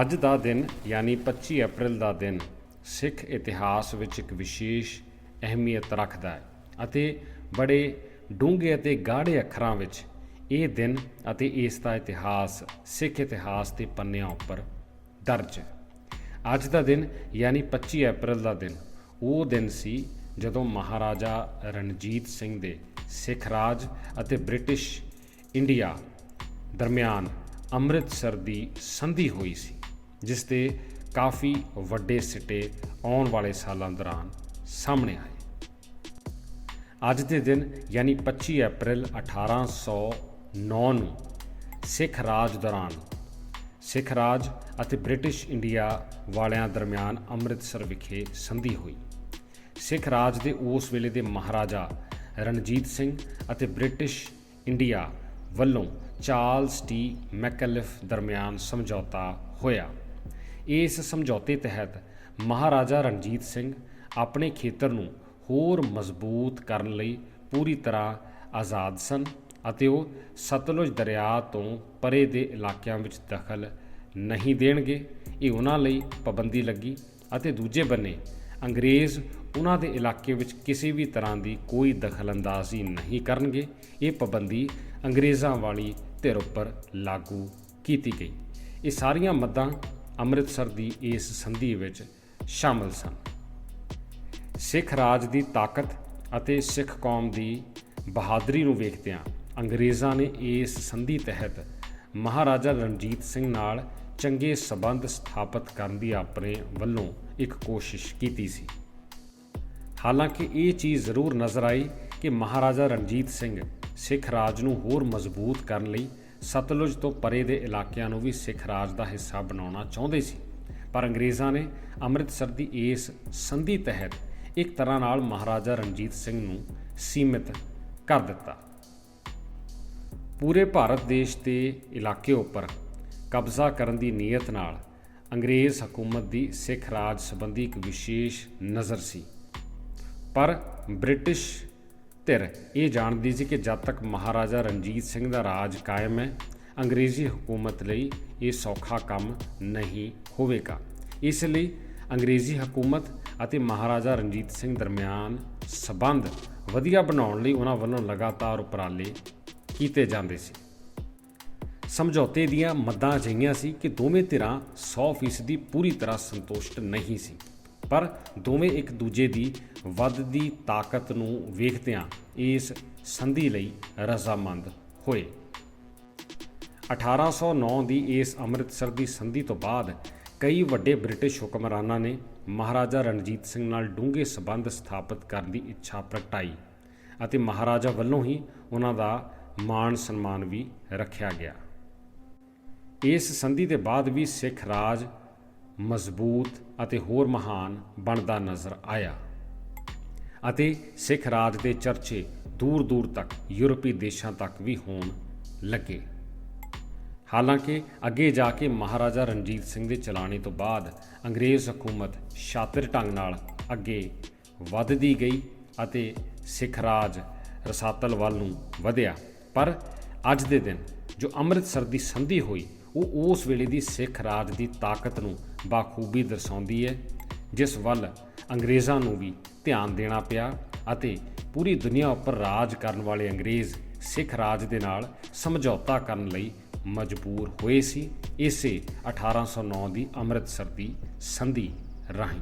ਅੱਜ ਦਾ ਦਿਨ, ਯਾਨੀ 25 ਅਪ੍ਰੈਲ ਦਾ ਦਿਨ, ਸਿੱਖ ਇਤਿਹਾਸ ਵਿੱਚ ਇੱਕ ਵਿਸ਼ੇਸ਼ ਅਹਿਮੀਅਤ ਰੱਖਦਾ ਹੈ ਅਤੇ ਬੜੇ ਡੂੰਘੇ ਅਤੇ ਗਾੜੇ ਅੱਖਰਾਂ ਵਿੱਚ ਇਹ ਦਿਨ ਅਤੇ ਇਸ ਦਾ ਇਤਿਹਾਸ, ਸਿੱਖ ਇਤਿਹਾਸ ਦੇ ਪੰਨਿਆਂ ਉੱਪਰ ਦਰਜ ਹੈ। ਅੱਜ ਦਾ ਦਿਨ, ਯਾਨੀ 25 ਅਪ੍ਰੈਲ ਦਾ ਦਿਨ, ਉਹ ਦਿਨ ਸੀ ਜਦੋਂ ਮਹਾਰਾਜਾ ਰਣਜੀਤ ਸਿੰਘ ਦੇ ਸਿੱਖ ਰਾਜ ਅਤੇ ਬ੍ਰਿਟਿਸ਼ ਇੰਡੀਆ ਦਰਮਿਆਨ ਅੰਮ੍ਰਿਤਸਰ ਦੀ ਸੰਧੀ ਹੋਈ ਸੀ। ਜਿਸ ਦੇ ਕਾਫੀ ਵੱਡੇ ਸਿੱਟੇ ਆਉਣ ਵਾਲੇ ਸਾਲਾਂ ਦੌਰਾਨ ਸਾਹਮਣੇ ਆਏ। ਅੱਜ ਦੇ ਦਿਨ, ਯਾਨੀ 25 ਅਪ੍ਰੈਲ 1809 ਨੂੰ ਸਿੱਖ ਰਾਜ ਦੌਰਾਨ ਸਿੱਖ ਰਾਜ ਅਤੇ ਬ੍ਰਿਟਿਸ਼ ਇੰਡੀਆ ਵਾਲਿਆਂ ਦਰਮਿਆਨ ਅੰਮ੍ਰਿਤਸਰ ਵਿਖੇ ਸੰਧੀ ਹੋਈ। ਸਿੱਖ ਰਾਜ ਦੇ ਉਸ ਵੇਲੇ ਦੇ ਮਹਾਰਾਜਾ ਰਣਜੀਤ ਸਿੰਘ ਅਤੇ ਬ੍ਰਿਟਿਸ਼ ਇੰਡੀਆ ਵੱਲੋਂ ਚਾਰਲਸ ਟੀ ਮੈਕਲਿਫ ਦਰਮਿਆਨ ਸਮਝੌਤਾ ਹੋਇਆ। ਇਸ ਸਮਝੌਤੇ ਤਹਿਤ ਮਹਾਰਾਜਾ ਰਣਜੀਤ ਸਿੰਘ ਆਪਣੇ ਖੇਤਰ ਨੂੰ ਹੋਰ ਮਜ਼ਬੂਤ ਕਰਨ ਲਈ ਪੂਰੀ ਤਰ੍ਹਾਂ ਆਜ਼ਾਦ ਸਨ ਅਤੇ ਉਹ ਸਤਲੁਜ ਦਰਿਆ ਤੋਂ ਪਰੇ ਦੇ ਇਲਾਕਿਆਂ ਵਿੱਚ ਦਖਲ ਨਹੀਂ ਦੇਣਗੇ। ਇਹ ਉਹਨਾਂ ਲਈ ਪਾਬੰਦੀ ਲੱਗੀ ਅਤੇ ਦੂਜੇ ਬੰਨੇ ਅੰਗਰੇਜ਼ ਉਹਨਾਂ ਦੇ ਇਲਾਕੇ ਵਿੱਚ ਕਿਸੇ ਵੀ ਤਰ੍ਹਾਂ ਦੀ ਕੋਈ ਦਖਲਅੰਦਾਜ਼ੀ ਨਹੀਂ ਕਰਨਗੇ। ਇਹ ਪਾਬੰਦੀ ਅੰਗਰੇਜ਼ਾਂ ਵਾਲੀ ਧਿਰ ਉੱਪਰ ਲਾਗੂ ਕੀਤੀ ਗਈ। ਇਹ ਸਾਰੀਆਂ ਮੱਦਾਂ ਅੰਮ੍ਰਿਤਸਰ ਦੀ ਇਸ ਸੰਧੀ ਵਿੱਚ ਸ਼ਾਮਲ ਸਨ। ਸਿੱਖ ਰਾਜ ਦੀ ਤਾਕਤ ਅਤੇ ਸਿੱਖ ਕੌਮ ਦੀ ਬਹਾਦਰੀ ਨੂੰ ਵੇਖਦਿਆਂ ਅੰਗਰੇਜ਼ਾਂ ਨੇ ਇਸ ਸੰਧੀ ਤਹਿਤ ਮਹਾਰਾਜਾ ਰਣਜੀਤ ਸਿੰਘ ਨਾਲ ਚੰਗੇ ਸਬੰਧ ਸਥਾਪਿਤ ਕਰਨ ਦੀ ਆਪਣੇ ਵੱਲੋਂ ਇੱਕ ਕੋਸ਼ਿਸ਼ ਕੀਤੀ ਸੀ। ਹਾਲਾਂਕਿ ਇਹ ਚੀਜ਼ ਜ਼ਰੂਰ ਨਜ਼ਰ ਆਈ ਕਿ ਮਹਾਰਾਜਾ ਰਣਜੀਤ ਸਿੰਘ ਸਿੱਖ ਰਾਜ ਨੂੰ ਹੋਰ ਮਜ਼ਬੂਤ ਕਰਨ ਲਈ ਸਤਲੁਜ ਤੋਂ ਪਰੇ ਦੇ ਇਲਾਕਿਆਂ ਨੂੰ ਵੀ ਸਿੱਖ ਰਾਜ ਦਾ ਹਿੱਸਾ ਬਣਾਉਣਾ ਚਾਹੁੰਦੇ ਸੀ। ਪਰ ਅੰਗਰੇਜ਼ਾਂ ਨੇ ਅੰਮ੍ਰਿਤਸਰ ਦੀ ਇਸ ਸੰਧੀ ਤਹਿਤ ਇੱਕ ਤਰ੍ਹਾਂ ਨਾਲ ਮਹਾਰਾਜਾ ਰਣਜੀਤ ਸਿੰਘ ਨੂੰ ਸੀਮਿਤ ਕਰ ਦਿੱਤਾ। ਪੂਰੇ ਭਾਰਤ ਦੇਸ਼ ਦੇ ਇਲਾਕੇ ਉੱਪਰ ਕਬਜ਼ਾ ਕਰਨ ਦੀ ਨੀਅਤ ਨਾਲ ਅੰਗਰੇਜ਼ ਹਕੂਮਤ ਦੀ ਸਿੱਖ ਰਾਜ ਸੰਬੰਧੀ ਇੱਕ ਵਿਸ਼ੇਸ਼ ਨਜ਼ਰ ਸੀ। ਪਰ ਬ੍ਰਿਟਿਸ਼ ਧਿਰ, ਇਹ ਜਾਣਦੀ ਸੀ ਕਿ ਜਦ ਤੱਕ ਮਹਾਰਾਜਾ ਰਣਜੀਤ ਸਿੰਘ ਦਾ ਰਾਜ ਕਾਇਮ ਹੈ, ਅੰਗਰੇਜ਼ੀ ਹਕੂਮਤ ਲਈ ਇਹ ਸੌਖਾ ਕੰਮ ਨਹੀਂ ਹੋਵੇਗਾ। ਇਸ ਲਈ ਅੰਗਰੇਜ਼ੀ ਹਕੂਮਤ ਅਤੇ ਮਹਾਰਾਜਾ ਰਣਜੀਤ ਸਿੰਘ ਦਰਮਿਆਨ ਸਬੰਧ ਵਧੀਆ ਬਣਾਉਣ ਲਈ ਉਹਨਾਂ ਵੱਲੋਂ ਲਗਾਤਾਰ ਉਪਰਾਲੇ ਕੀਤੇ ਜਾਂਦੇ ਸੀ। ਸਮਝੌਤੇ ਦੀਆਂ ਮੱਦਾਂ ਅਜਿਹੀਆਂ ਸੀ ਕਿ ਦੋਵੇਂ ਧਿਰਾਂ 100% ਪੂਰੀ ਤਰ੍ਹਾਂ ਸੰਤੁਸ਼ਟ ਨਹੀਂ ਸੀ। ਪਰ ਦੋਵੇਂ ਇੱਕ ਦੂਜੇ ਦੀ ਵੱਧਦੀ ਤਾਕਤ ਨੂੰ ਵੇਖਦਿਆਂ ਇਸ ਸੰਧੀ ਲਈ ਰਜ਼ਾਮੰਦ ਹੋਏ। 1809 ਦੀ ਇਸ ਅੰਮ੍ਰਿਤਸਰ ਦੀ ਸੰਧੀ ਤੋਂ ਬਾਅਦ ਕਈ ਵੱਡੇ ਬ੍ਰਿਟਿਸ਼ ਹੁਕਮਰਾਨਾਂ ਨੇ ਮਹਾਰਾਜਾ ਰਣਜੀਤ ਸਿੰਘ ਨਾਲ ਡੂੰਘੇ ਸਬੰਧ ਸਥਾਪਿਤ ਕਰਨ ਦੀ ਇੱਛਾ ਪ੍ਰਗਟਾਈ ਅਤੇ ਮਹਾਰਾਜਾ ਵੱਲੋਂ ਹੀ ਉਹਨਾਂ ਦਾ ਮਾਣ ਸਨਮਾਨ ਵੀ ਰੱਖਿਆ ਗਿਆ। ਇਸ ਸੰਧੀ ਦੇ ਬਾਅਦ ਵੀ ਸਿੱਖ ਰਾਜ ਮਜ਼ਬੂਤ ਅਤੇ ਹੋਰ ਮਹਾਨ ਬਣਦਾ ਨਜ਼ਰ ਆਇਆ ਅਤੇ ਸਿੱਖ ਰਾਜ ਦੇ ਚਰਚੇ ਦੂਰ ਦੂਰ ਤੱਕ ਯੂਰਪੀ ਦੇਸ਼ਾਂ ਤੱਕ ਵੀ ਹੋਣ ਲੱਗੇ। ਹਾਲਾਂਕਿ ਅੱਗੇ ਜਾ ਕੇ ਮਹਾਰਾਜਾ ਰਣਜੀਤ ਸਿੰਘ ਦੇ ਚਲਾਣੇ ਤੋਂ ਬਾਅਦ ਅੰਗਰੇਜ਼ ਹਕੂਮਤ ਸ਼ਾਤਿਰ ਢੰਗ ਨਾਲ ਅੱਗੇ ਵੱਧਦੀ ਗਈ ਅਤੇ ਸਿੱਖ ਰਾਜ ਰਸਾਤਲ ਵੱਲ ਨੂੰ ਵਧਿਆ। ਪਰ ਅੱਜ ਦੇ ਦਿਨ ਜੋ ਅੰਮ੍ਰਿਤਸਰ ਦੀ ਸੰਧੀ ਹੋਈ, ਉਹ ਉਸ ਵੇਲੇ ਦੀ ਸਿੱਖ ਰਾਜ ਦੀ ਤਾਕਤ ਨੂੰ ਬਾਖੂਬੀ ਦਰਸਾਉਂਦੀ ਹੈ, ਜਿਸ ਵੱਲ ਅੰਗਰੇਜ਼ਾਂ ਨੂੰ ਵੀ ਧਿਆਨ ਦੇਣਾ ਪਿਆ ਅਤੇ ਪੂਰੀ ਦੁਨੀਆ ਉੱਪਰ ਰਾਜ ਕਰਨ ਵਾਲੇ ਅੰਗਰੇਜ਼ ਸਿੱਖ ਰਾਜ ਦੇ ਨਾਲ ਸਮਝੌਤਾ ਕਰਨ ਲਈ ਮਜਬੂਰ ਹੋਏ ਸੀ, ਇਸੇ 1809 ਦੀ ਅੰਮ੍ਰਿਤਸਰ ਦੀ ਸੰਧੀ ਰਾਹੀਂ।